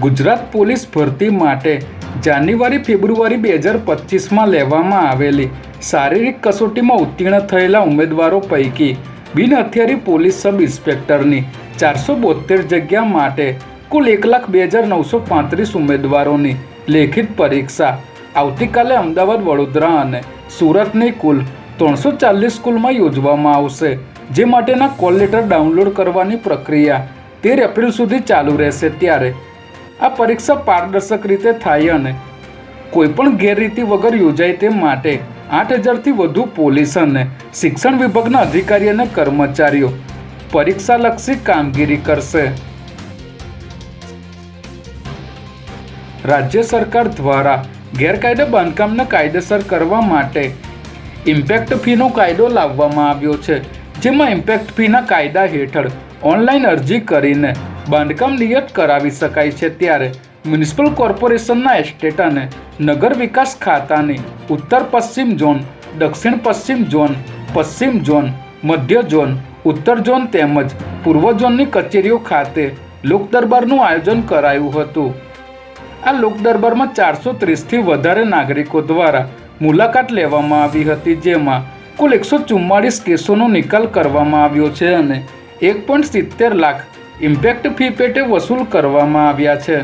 Gujarat police ભરતી માટે જાન્યુઆરી ફેબ્રુઆરી બે હજાર પચીસમાં લેવામાં આવેલી શારીરિક કસોટીમાં ઉત્તીર્ણ થયેલા ઉમેદવારો પૈકી બિન હથિયારી પોલીસ સબ ઇન્સ્પેક્ટરની ચારસો બોતેર જગ્યા માટે કુલ એક લાખ બે હજાર નવસો પાંત્રીસ ઉમેદવારોની લેખિત પરીક્ષા આવતીકાલે અમદાવાદ, વડોદરા અને સુરતની કુલ ત્રણસો ચાલીસ સ્કૂલમાં યોજવામાં આવશે, જે માટેના કોલ લેટર ડાઉનલોડ કરવાની પ્રક્રિયા તેર એપ્રિલ સુધી ચાલુ રહેશે ત્યારે આ પરીક્ષા પારદર્શક રીતે થાય અને કોઈપણ ગેરરીતિ વગર યોજાય તે માટે આઠ હજારથી વધુ પોલીસ અને શિક્ષણ વિભાગના અધિકારી અને કર્મચારીઓ પરીક્ષાલક્ષી કામગીરી કરશે. રાજ્ય સરકાર દ્વારા ગેરકાયદે બાંધકામને કાયદેસર કરવા માટે ઇમ્પેક્ટ ફીનો કાયદો લાવવામાં આવ્યો છે, જેમાં ઇમ્પેક્ટ ફીના કાયદા હેઠળ ઓનલાઈન અરજી કરીને બાંધકામ નિયત કરાવી શકાય છે ત્યારે મ્યુનિસિપલ કોર્પોરેશનના એસ્ટેટ અને નગર વિકાસ ખાતાની ઉત્તર પશ્ચિમ ઝોન, દક્ષિણ પશ્ચિમ ઝોન પશ્ચિમ ઝોન, મધ્ય ઝોન, ઉત્તર ઝોન તેમજ પૂર્વ ઝોનની કચેરીઓ ખાતે લોકદરબારનું આયોજન કરાયું હતું. આ લોકદરબારમાં ચારસો ત્રીસથી વધારે નાગરિકો દ્વારા મુલાકાત લેવામાં આવી હતી, જેમાં કુલ એકસો ચુમ્માળીસ કેસોનો નિકાલ કરવામાં આવ્યો છે અને એક પોઈન્ટ સિત્તેર લાખ ઇમ્પેક્ટ ફી પેટે વસૂલ કરવામાં આવ્યા છે.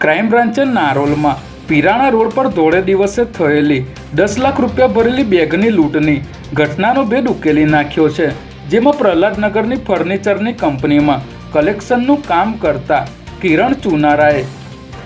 ક્રાઇમ બ્રાન્ચે નારોલમાં પીરાણા રોડ પર ધોળે દિવસે થયેલી દસ લાખ રૂપિયા ભરેલી બેગની લૂંટની ઘટનાનો ભેદ ઉકેલી નાખ્યો છે, જેમાં પ્રહલાદનગરની ફર્નિચરની કંપનીમાં કલેક્શનનું કામ કરતા કિરણ ચુનારાએ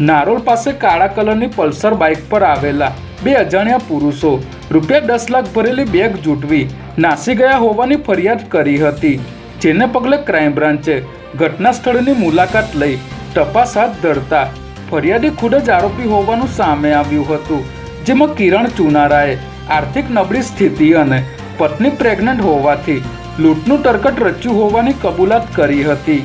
નારોલ પાસે કાળા કલરની પલ્સર બાઇક પર આવેલા બે અજાણ્યા પુરુષો રૂપિયા દસ લાખ ભરેલી બેગ જૂટવી નાસી ગયા હોવાની ફરિયાદ કરી હતી, જેને પગલે ક્રાઇમ બ્રાન્ચે ઘટના સ્થળની મુલાકાત લઈ તપાસ હાથ ધરતા ફરિયાદી ખુદ જ આરોપી હોવાનું સામે આવ્યું હતું, જેમાં કિરણ ચુનારાએ આર્થિક નબળી સ્થિતિ અને પત્ની પ્રેગ્નન્ટ હોવાથી લૂંટનું તરકટ રચ્યું હોવાની કબૂલાત કરી હતી.